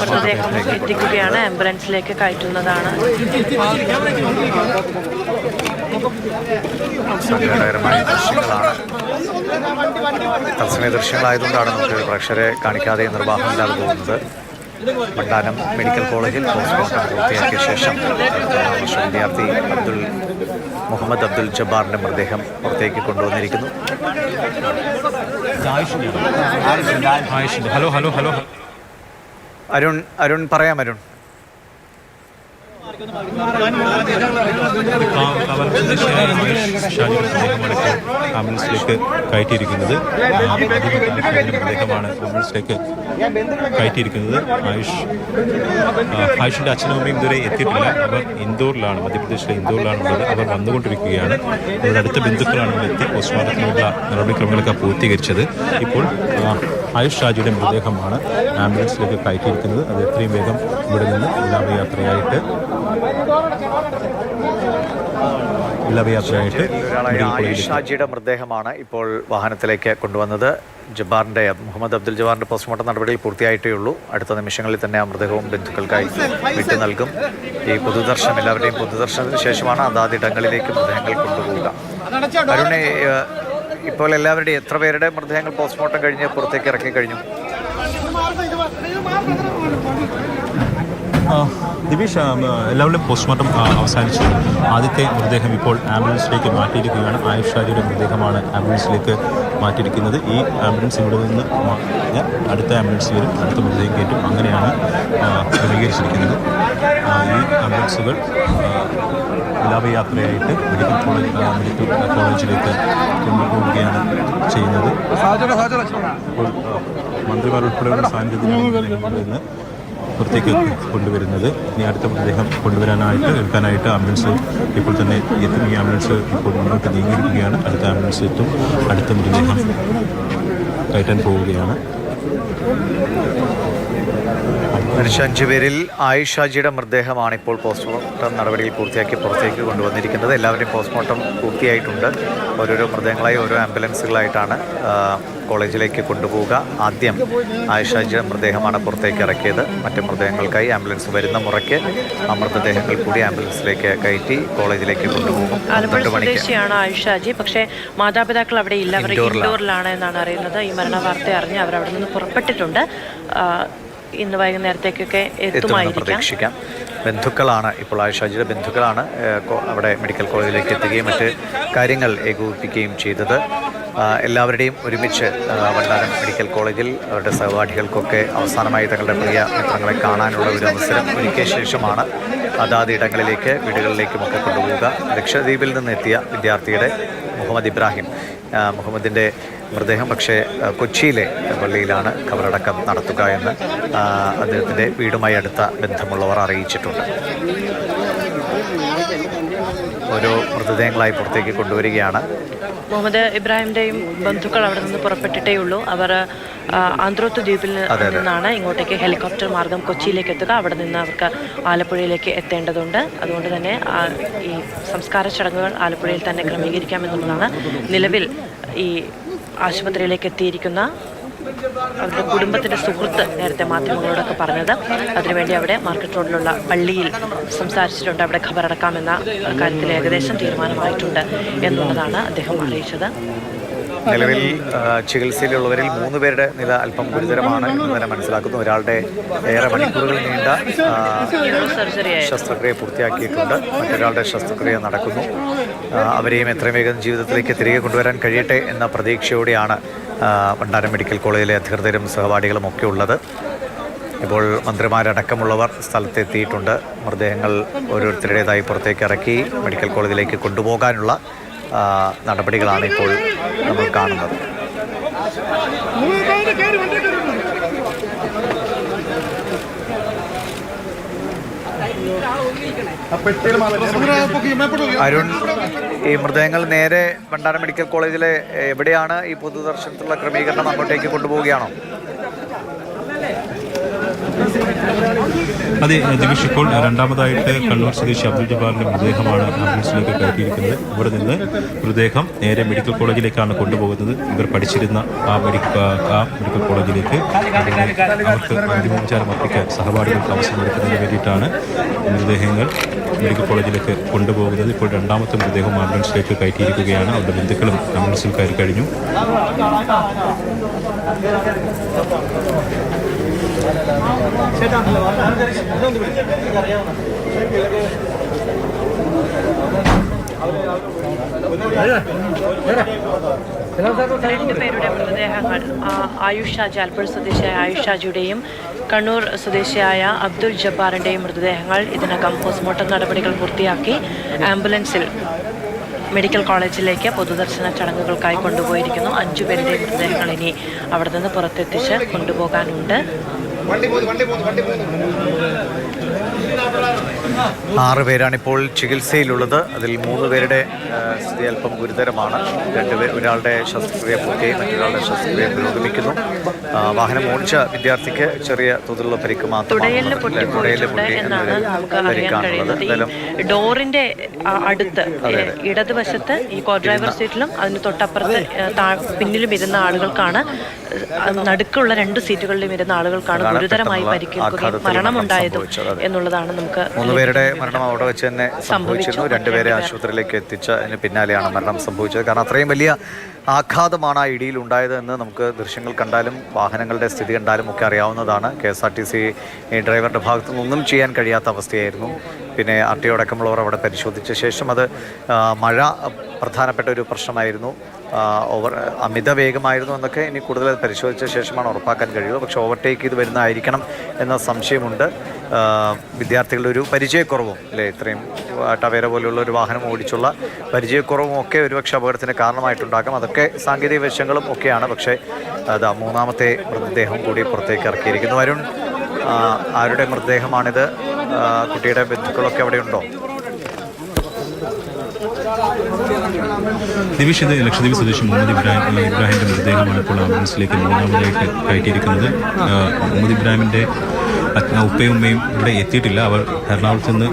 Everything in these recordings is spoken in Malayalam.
മൃതദേഹത്തിലേക്ക് എത്തിക്കുകയാണ് ആംബുലൻസിലേക്ക് കയറ്റുന്നതാണ്. സങ്കടകരമായ ദൃശ്യങ്ങളാണ്. തത്സമയ ദൃശ്യങ്ങളായതുകൊണ്ടാണ് നമുക്ക് പ്രേക്ഷരെ കാണിക്കാതെ നിർവാഹം ഇല്ലാതെ പോകുന്നത്. മണ്ടാനം മെഡിക്കൽ കോളേജിൽ പോസ്റ്റ്മോർട്ടം പൂർത്തിയാക്കിയ ശേഷം വിദ്യാർത്ഥി അബ്ദുൾ മുഹമ്മദ് അബ്ദുൽ ജബ്ബാറിന്റെ മൃതദേഹം പുറത്തേക്ക് കൊണ്ടുവന്നിരിക്കുന്നു. Hello hello hello. Arun Arun പറയാം അരുൺ അവർ സ്വദേശിയായ ആയുഷ് ഷാജിയുടെ മൃതദേഹമാണ് ഇപ്പോൾ ആംബുലൻസിലേക്ക് കയറ്റിയിരിക്കുന്നത്. അദ്ദേഹമാണ് ആംബുലൻസിലേക്ക് കയറ്റിയിരിക്കുന്നത്. ആയുഷ് ആ, ആയുഷിന്റെ അച്ഛനും അമ്മയും ഇതുവരെ എത്തിയിട്ടില്ല. അവർ ഇൻഡോറിലാണ് മധ്യപ്രദേശിലെ ഇൻഡോറിലാണ് ഉള്ളത് അവർ വന്നുകൊണ്ടിരിക്കുകയാണ്. അവരുടെ അടുത്ത ബന്ധുക്കളാണ് എത്തി പോസ്റ്റ്മോർട്ടത്തിനുള്ള നടപടിക്രമങ്ങളൊക്കെ പൂർത്തീകരിച്ചത്. ഇപ്പോൾ ആയുഷ് ഷാജിയുടെ മൃതദേഹമാണ് ആംബുലൻസിലേക്ക് കയറ്റിയിരിക്കുന്നത്. അത് എത്രയും വേഗം ഇവിടെ നിന്ന് വിലാപയാത്രയായിട്ട് വിലാപയാത്രയായിട്ട് ഒരാളായ മെഡിക്കൽ ആയുഷ് കോളേജിലേക്ക് ഷാജിയുടെ മൃതദേഹമാണ് ഇപ്പോൾ വാഹനത്തിലേക്ക് കൊണ്ടുവന്നത്. ജബ്ബാറിന്റെ മുഹമ്മദ് അബ്ദുൽ ജബ്ബാറിന്റെ പോസ്റ്റ്മോർട്ടം നടപടികൾ പൂർത്തിയായിട്ടേ ഉള്ളൂ. അടുത്ത നിമിഷങ്ങളിൽ തന്നെ ആ മൃതദേഹവും ബന്ധുക്കൾക്കായി വിട്ടു നൽകും. ഈ പൊതുദർശനം എല്ലാവരുടെയും പൊതുദർശനത്തിന് ശേഷമാണ് അതാതിടങ്ങളിലേക്ക് മൃതദേഹങ്ങൾ കൊണ്ടുപോവുക. അരുണെ ഇപ്പോൾ എല്ലാവരുടെയും എത്ര പേരുടെ മൃതദേഹങ്ങൾ പോസ്റ്റ്മോർട്ടം കഴിഞ്ഞ് പുറത്തേക്ക് ഇറക്കി കഴിഞ്ഞു ദിവിഷ് എല്ലാവരുടെയും പോസ്റ്റ്മോർട്ടം അവസാനിച്ചു. ആദ്യത്തെ മൃതദേഹം ഇപ്പോൾ ആംബുലൻസിലേക്ക് മാറ്റിയിരിക്കുകയാണ്. ആയുഷ് ഷാജിയുടെ മൃതദേഹമാണ് ആംബുലൻസിലേക്ക് മാറ്റിയിരിക്കുന്നത്. ഈ ആംബുലൻസ് ഇവിടെ നിന്ന് അടുത്ത ആംബുലൻസ് വരും. അടുത്ത മൃതദേഹം കയറ്റും. അങ്ങനെയാണ് ക്രമീകരിച്ചിരിക്കുന്നത്. ഈ ആംബുലൻസുകൾ വിലാപയാത്രയായിട്ട് മെഡിക്കൽ കോളേജ് മെഡിക്കൽ കോളേജിലേക്ക് കൊണ്ടുപോവുകയാണ് ചെയ്യുന്നത്. മന്ത്രിമാർ ഉൾപ്പെടെയുള്ള സാന്നിധ്യത്തിൽ ഇന്ന് പുറത്തേക്ക് കൊണ്ടുവരുന്നത്. ഇനി അടുത്ത മൃതദേഹം കൊണ്ടുവരാനായിട്ട് എടുക്കാനായിട്ട് ആംബുലൻസ് ഇപ്പോൾ തന്നെ എത്തും. ഈ ആംബുലൻസ് ഇപ്പോൾ മുന്നോട്ട് നീങ്ങിയിരിക്കുകയാണ്. അടുത്ത ആംബുലൻസ് എത്തും. അടുത്ത മൃതദേഹം കയറ്റാൻ പോവുകയാണ്. മരിച്ച അഞ്ചുപേരിൽ പേരിൽ ആയുഷ് മൃതദേഹമാണ് ഇപ്പോൾ പോസ്റ്റ്മോർട്ടം നടപടികൾ പൂർത്തിയാക്കി പുറത്തേക്ക് കൊണ്ടുവന്നിരിക്കുന്നത്. എല്ലാവരുടെയും പോസ്റ്റ്മോർട്ടം പൂർത്തിയായിട്ടുണ്ട്. ഓരോരോ മൃതദേഹങ്ങളായി ഓരോ ആംബുലൻസുകളായിട്ടാണ് കോളേജിലേക്ക് കൊണ്ടുപോവുക. ആദ്യം ആയിഷാജിയുടെ മൃതദേഹമാണ് പുറത്തേക്ക് ഇറക്കിയത്. മറ്റ് മൃതദേഹങ്ങൾക്കായി ആംബുലൻസ് വരുന്ന മുറയ്ക്ക് ആ മൃതദേഹങ്ങൾ കൂടി ആംബുലൻസിലേക്ക് കയറ്റി കോളേജിലേക്ക് കൊണ്ടുപോകും. ആലപ്പുഴ പന്ത്രണ്ട് മണിക്ക്. സ്വദേശിയാണ് ആയുഷ് പക്ഷേ മാതാപിതാക്കൾ അവിടെ ഇല്ല. അവർ ഇൻഡോറിലാണ്. എന്നാണ് അറിയുന്നത്. ഈ മരണ വാർത്ത അറിഞ്ഞ് അവർ അവിടെ നിന്ന് പുറപ്പെട്ടിട്ടുണ്ട്. ഇന്ന് വൈകുന്നേരത്തേക്കൊക്കെ എത്തുമായിരിക്കാം. ബന്ധുക്കളാണ് ഇപ്പോൾ ആയിഷാജിയുടെ ബന്ധുക്കളാണ് അവിടെ മെഡിക്കൽ കോളേജിലേക്ക് എത്തുകയും മറ്റ് കാര്യങ്ങൾ ഏകോപിപ്പിക്കുകയും ചെയ്തത്. എല്ലാവരുടെയും ഒരുമിച്ച് ആ, വണ്ടാനം മെഡിക്കൽ കോളേജിൽ അവരുടെ സഹപാഠികൾക്കൊക്കെ അവസാനമായി തങ്ങളുടെ പ്രിയ മിത്രങ്ങളെ കാണാനുള്ള ഒരു അവസരം ഒരുക്കിയ ശേഷമാണ് അതാത് ഇടങ്ങളിലേക്ക് വീടുകളിലേക്കുമൊക്കെ കൊണ്ടുപോവുക. ലക്ഷദ്വീപിൽ നിന്നെത്തിയ വിദ്യാർത്ഥിയുടെ മുഹമ്മദ് ഇബ്രാഹിം ആ, മുഹമ്മദിന്റെ മൃതദേഹം. പക്ഷേ കൊച്ചിയിലെ പള്ളിയിലാണ് കബറടക്കം നടത്തുക എന്ന് അദ്ദേഹത്തിന്റെ വീടുമായി അടുത്ത ബന്ധമുള്ളവർ അറിയിച്ചിട്ടുണ്ട്. ഓരോ മൃതദേഹങ്ങളായി പുറത്തേക്ക് കൊണ്ടുവരികയാണ്. മുഹമ്മദ് ഇബ്രാഹിമിന്റെയും ബന്ധുക്കൾ അവിടെ നിന്ന് പുറപ്പെട്ടിട്ടേ ഉള്ളൂ. അവർ ആന്ത്രോത്ത് ദ്വീപിൽ. നിന്നാണ് ഇങ്ങോട്ടേക്ക് ഹെലികോപ്റ്റർ മാർഗം കൊച്ചിയിലേക്ക് എത്തുക. അവിടെ നിന്ന് അവർക്ക് ആലപ്പുഴയിലേക്ക് എത്തേണ്ടതുണ്ട്. അതുകൊണ്ട് തന്നെ ഈ സംസ്കാര ചടങ്ങുകൾ ആലപ്പുഴയിൽ തന്നെ ക്രമീകരിക്കാമെന്നുള്ളതാണ് നിലവിൽ ഈ ആശുപത്രിയിലേക്ക് എത്തിയിരിക്കുന്ന അവരുടെ കുടുംബത്തിന്റെ സുഹൃത്ത് നേരത്തെ മാധ്യമങ്ങളോടൊക്കെ പറഞ്ഞത്. അതിനുവേണ്ടി അവിടെ മാർക്കറ്റ് റോഡിലുള്ള പള്ളിയിൽ സംസാരിച്ചിട്ടുണ്ട്. അവിടെ ഖബറടക്കാമെന്ന കാര്യത്തിൽ ഏകദേശം തീരുമാനമായിട്ടുണ്ട് എന്നുള്ളതാണ് അദ്ദേഹം അറിയിച്ചത്. നിലവിൽ ചികിത്സയിലുള്ളവരിൽ മൂന്ന് പേരുടെ നില അല്പം ഗുരുതരമാണ് എന്ന് തന്നെ മനസ്സിലാക്കുന്നു. ഒരാളുടെ ഏറെ മണിക്കൂറുകൾ നീണ്ട ശസ്ത്രക്രിയ പൂർത്തിയാക്കിയിട്ടുണ്ട്. മറ്റൊരാളുടെ ശസ്ത്രക്രിയ നടക്കുന്നു. അവരെയും എത്രയും വേഗം ജീവിതത്തിലേക്ക് തിരികെ കൊണ്ടുവരാൻ കഴിയട്ടെ എന്ന പ്രതീക്ഷയോടെയാണ് ഭണ്ഡാരം മെഡിക്കൽ കോളേജിലെ അധികൃതരും സഹപാഠികളും ഒക്കെ ഉള്ളത്. ഇപ്പോൾ മന്ത്രിമാരടക്കമുള്ളവർ സ്ഥലത്തെത്തിയിട്ടുണ്ട്. മൃതദേഹങ്ങൾ ഓരോരുത്തരുടേതായി പുറത്തേക്ക് ഇറക്കി മെഡിക്കൽ കോളേജിലേക്ക് കൊണ്ടുപോകാനുള്ള നടപടികളാണ് ഇപ്പോൾ നമ്മൾ കാണുന്നത്. അരുൺ ഈ മൃതദേഹങ്ങൾ നേരെ ഭണ്ഡാരം മെഡിക്കൽ കോളേജിലെ എവിടെയാണ് ഈ പൊതുദർശനത്തിലുള്ള ക്രമീകരണം അങ്ങോട്ടേക്ക് കൊണ്ടുപോവുകയാണോ? അതെ ജഗീഷ് ഇപ്പോൾ രണ്ടാമതായിട്ട് കണ്ണൂർ സ്വദേശി അബ്ദുൾ ജബ്ബാറിന്റെ മൃതദേഹമാണ് ആംബുലൻസിലേക്ക് കയറ്റിയിരിക്കുന്നത്. ഇവിടെ നിന്ന് മൃതദേഹം നേരെ മെഡിക്കൽ കോളേജിലേക്കാണ് കൊണ്ടുപോകുന്നത്. ഇവർ പഠിച്ചിരുന്ന ആ മെഡിക്കൽ ആ മെഡിക്കൽ കോളേജിലേക്ക് അവർക്ക് അന്തിമോപചാരം അർപ്പിക്കാൻ സഹപാഠികൾക്ക് അവസരം കൊടുക്കുന്നതിന് വേണ്ടിയിട്ടാണ് മൃതദേഹങ്ങൾ മെഡിക്കൽ കോളേജിലേക്ക് കൊണ്ടുപോകുന്നത്. ഇപ്പോൾ രണ്ടാമത്തെ മൃതദേഹം ആംബുലൻസിലേക്ക് കയറ്റിയിരിക്കുകയാണ്. അവരുടെ ബന്ധുക്കളും ആംബുലൻസിൽ കയറി കഴിഞ്ഞു. രണ്ടുപേരുടെ മൃതദേഹങ്ങൾ ആയുഷ ആലപ്പുഴ സ്വദേശിയായ ആയുഷാജിയുടെയും കണ്ണൂർ സ്വദേശിയായ അബ്ദുൾ ജബ്ബാറിന്റെയും മൃതദേഹങ്ങൾ ഇതിനകം പോസ്റ്റ്മോർട്ടം നടപടികൾ പൂർത്തിയാക്കി ആംബുലൻസിൽ മെഡിക്കൽ കോളേജിലേക്ക് പൊതുദർശന ചടങ്ങുകൾക്കായി കൊണ്ടുപോയിരിക്കുന്നു. അഞ്ചുപേരുടെ മൃതദേഹങ്ങൾ ഇനി അവിടെ നിന്ന് പുറത്തെത്തിച്ച് കൊണ്ടുപോകാനുണ്ട്. வண்டி போகுது வண்டி போகுது வண்டி போகுது. ആറ് പേരാണ് ഇപ്പോൾ ചികിത്സയിലുള്ളത്. അതിൽ മൂന്ന് പേരുടെ സ്ഥിതി അല്പം ഗുരുതരമാണ്. രണ്ടുപേർ ഒരാളുടെ ശസ്ത്രക്രിയ പൂർത്തിയായി മറ്റൊരാളുടെ ശസ്ത്രക്രിയ പുരോഗമിക്കുന്നു. വാഹനം ഓടിച്ച വിദ്യാർത്ഥിക്ക് ചെറിയ തോതിലുള്ള പരിക്ക് മാത്രമാണ് പോയിട്ടുണ്ട് പൊട്ടി പരിക്കാണുള്ളത് എന്തായാലും ഡോറിന്റെ അടുത്ത് ഇടതുവശത്ത് ഈ കോ ഡ്രൈവർ സീറ്റിലും അതിന് തൊട്ടപ്പുറത്ത് പിന്നിലും ഇരുന്ന ആളുകൾക്കാണ് നടുക്കുള്ള രണ്ട് സീറ്റുകളിലും ഇരുന്ന ആളുകൾക്കാണ് ഗുരുതരമായി പരിക്കേൽക്കുകയും മരണമുണ്ടായതും എന്നുള്ളതാണ് നമുക്ക് മൂന്ന് പേരുടെ മരണം അവിടെ വെച്ച് തന്നെ സംഭവിച്ചിരുന്നു. രണ്ടുപേരെ ആശുപത്രിയിലേക്ക് എത്തിച്ചതിന് പിന്നാലെയാണ് മരണം സംഭവിച്ചത്. കാരണം അത്രയും വലിയ ആഘാതമാണ് ആ ഇടിയിൽ ഉണ്ടായത് എന്ന് നമുക്ക് ദൃശ്യങ്ങൾ കണ്ടാലും വാഹനങ്ങളുടെ സ്ഥിതി കണ്ടാലും ഒക്കെ അറിയാവുന്നതാണ്. K S R T C ഡ്രൈവറുടെ ഭാഗത്തു നിന്നൊന്നും ചെയ്യാൻ കഴിയാത്ത അവസ്ഥയായിരുന്നു. പിന്നെ ആർ ടി ഒ അടക്കമുള്ളവർ അവിടെ പരിശോധിച്ച ശേഷം അത് മഴ പ്രധാനപ്പെട്ട ഒരു പ്രശ്നമായിരുന്നു. ഓവർ അമിത വേഗമായിരുന്നു എന്നൊക്കെ ഇനി കൂടുതൽ പരിശോധിച്ച ശേഷമാണ് ഉറപ്പാക്കാൻ കഴിയുക. പക്ഷേ ഓവർടേക്ക് ചെയ്ത് വരുന്നതായിരിക്കണം എന്ന സംശയമുണ്ട്. വിദ്യാർത്ഥികളുടെ ഒരു പരിചയക്കുറവും അല്ലേ? ഇത്രയും ടവേര പോലെയുള്ള ഒരു വാഹനം ഓടിച്ചുള്ള പരിചയക്കുറവും ഒക്കെ ഒരുപക്ഷെ അപകടത്തിന് കാരണമായിട്ടുണ്ടാക്കാം അതൊക്കെ സാങ്കേതിക വശങ്ങളും ഒക്കെയാണ്. പക്ഷേ അതാ മൂന്നാമത്തെ മൃതദേഹം കൂടി പുറത്തേക്ക് ഇറക്കിയിരിക്കുന്നു. വരുൺ ആരുടെ മൃതദേഹമാണിത്? കുട്ടിയുടെ ബന്ധുക്കളൊക്കെ അവിടെ ഇത് ലക്ഷദ്വീപ് സ്വദേശി മുഹമ്മദ് ഇബ്രാഹിം ഇബ്രാഹിമിന്റെ മൃതദേഹമാണ് ഇപ്പോൾ ആംബുലൻസിലേക്ക് മൂന്നാമതായിട്ട് കയറ്റിയിരിക്കുന്നത്. മുഹമ്മദ് ഇബ്രാഹിമിന്റെ ഉപ്പയും ഉമ്മയും ഇവിടെ എത്തിയിട്ടില്ല. അവർ എറണാകുളത്ത് നിന്ന്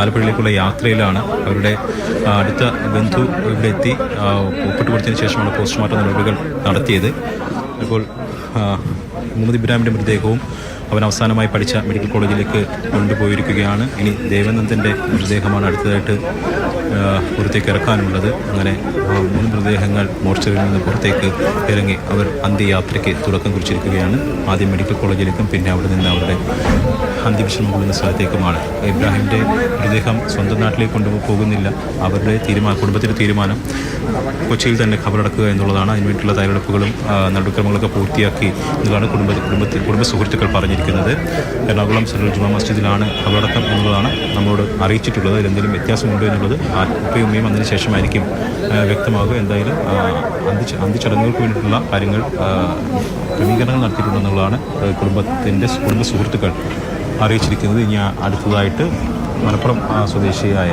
ആലപ്പുഴയിലേക്കുള്ള യാത്രയിലാണ്. അവരുടെ അടുത്ത ബന്ധു ഇവിടെ എത്തി. ഒപ്പിട്ട് കൊടുത്തതിന് ശേഷമാണ് പോസ്റ്റ്മോർട്ടം നടപടികൾ നടത്തിയത്. അപ്പോൾ മുഹമ്മദ് ഇബ്രാഹിമിന്റെ മൃതദേഹവും അവൻ അവസാനമായി പഠിച്ച മെഡിക്കൽ കോളേജിലേക്ക് കൊണ്ടുപോയിരിക്കുകയാണ്. ഇനി ദേവനന്ദന്റെ മൃതദേഹമാണ് അടുത്തതായിട്ട് പുറത്തേക്ക് ഇറക്കാനുള്ളത്. അങ്ങനെ മൂന്ന് മൃതദേഹങ്ങൾ മോർച്ചറിയിൽ നിന്ന് പുറത്തേക്ക് ഇറങ്ങി അവർ അന്ത്യയാത്രയ്ക്ക് തുടക്കം കുറിച്ചിരിക്കുകയാണ്. ആദ്യം മെഡിക്കൽ കോളേജിലേക്കും പിന്നെ അവിടെ നിന്ന് അവരുടെ അന്ത്യവിശ്രമം കൊള്ളുന്ന സ്ഥലത്തേക്കുമാണ്. ഇബ്രാഹിമിന്റെ മൃതദേഹം സ്വന്തം നാട്ടിലേക്ക് കൊണ്ടുപോകുന്നില്ല അവരുടെ തീരുമാനം കുടുംബത്തിന്റെ തീരുമാനം കൊച്ചിയിൽ തന്നെ ഖബറടക്കുക എന്നുള്ളതാണ്. അതിനുവേണ്ടിയുള്ള തയ്യാറെടുപ്പുകളും നടപടിക്രമങ്ങളൊക്കെ പൂർത്തിയാക്കി എന്നതാണ് കുടുംബ കുടുംബത്തിൽ കുടുംബ സുഹൃത്തുക്കൾ പറഞ്ഞിരിക്കുന്നത്. എറണാകുളം സെൻട്രൽ ജുമാ മസ്ജിദിലാണ് ഖബറടക്കം എന്നുള്ളതാണ് നമ്മളോട് അറിയിച്ചിട്ടുള്ളത്. അതിലെന്തെങ്കിലും വ്യത്യാസമുണ്ടോ എന്നുള്ളത് ആ ഉമ്മയും അതിന് ശേഷമായിരിക്കും വ്യക്തമാകുക. എന്തായാലും അന്തി അന്തിച്ചടങ്ങുകൾക്ക് വേണ്ടിയിട്ടുള്ള കാര്യങ്ങൾ ക്രമീകരണങ്ങൾ നടത്തിയിട്ടുണ്ടെന്നുള്ളതാണ് കുടുംബത്തിന്റെ കുടുംബ സുഹൃത്തുക്കൾ അറിയിച്ചിരിക്കുന്നത് ഇനി അടുത്തതായിട്ട് മലപ്പുറം സ്വദേശിയായ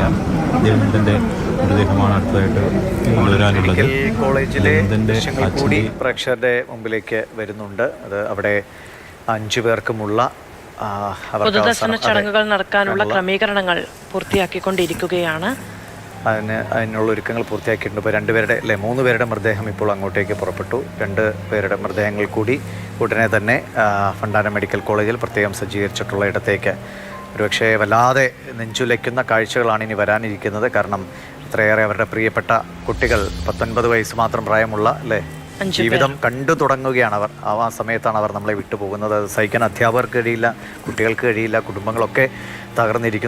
ദേവനന്ദന്റെ മൃതദേഹമാണ് അടുത്തതായിട്ട് വളരാനുള്ളത്. കോളേജിലെ കൂടി പ്രേക്ഷകരുടെ മുമ്പിലേക്ക് വരുന്നുണ്ട്. അത് അവിടെ അഞ്ചു പേർക്കുമുള്ള പൊതുദർശന ചടങ്ങുകൾ നടക്കാനുള്ള ക്രമീകരണങ്ങൾ പൂർത്തിയാക്കിക്കൊണ്ടിരിക്കുകയാണ്. അതിന് അതിനുള്ള ഒരുക്കങ്ങൾ പൂർത്തിയാക്കിയിട്ടുണ്ട്. ഇപ്പോൾ രണ്ടുപേരുടെ അല്ലെ മൂന്ന് പേരുടെ മൃതദേഹം ഇപ്പോൾ അങ്ങോട്ടേക്ക് പുറപ്പെട്ടു. രണ്ട് പേരുടെ മൃതദേഹങ്ങൾ കൂടി ഉടനെ തന്നെ ഫണ്ടാന മെഡിക്കൽ കോളേജിൽ പ്രത്യേകം സജ്ജീകരിച്ചിട്ടുള്ള ഇടത്തേക്ക്. ഒരുപക്ഷെ വല്ലാതെ നെഞ്ചുലയ്ക്കുന്ന കാഴ്ചകളാണ് ഇനി വരാനിരിക്കുന്നത്. കാരണം അത്രയേറെ അവരുടെ പ്രിയപ്പെട്ട കുട്ടികൾ പത്തൊൻപത് വയസ്സ് മാത്രം പ്രായമുള്ള അല്ലേ ജീവിതം കണ്ടു തുടങ്ങുകയാണ് അവർ. ആ ആ സമയത്താണ് അവർ നമ്മളെ വിട്ടുപോകുന്നത്. അത് സഹിക്കാൻ അധ്യാപകർക്ക് കഴിയില്ല കുട്ടികൾക്ക് കഴിയില്ല കുടുംബങ്ങളൊക്കെ തകർന്നിരിക്കുന്നു.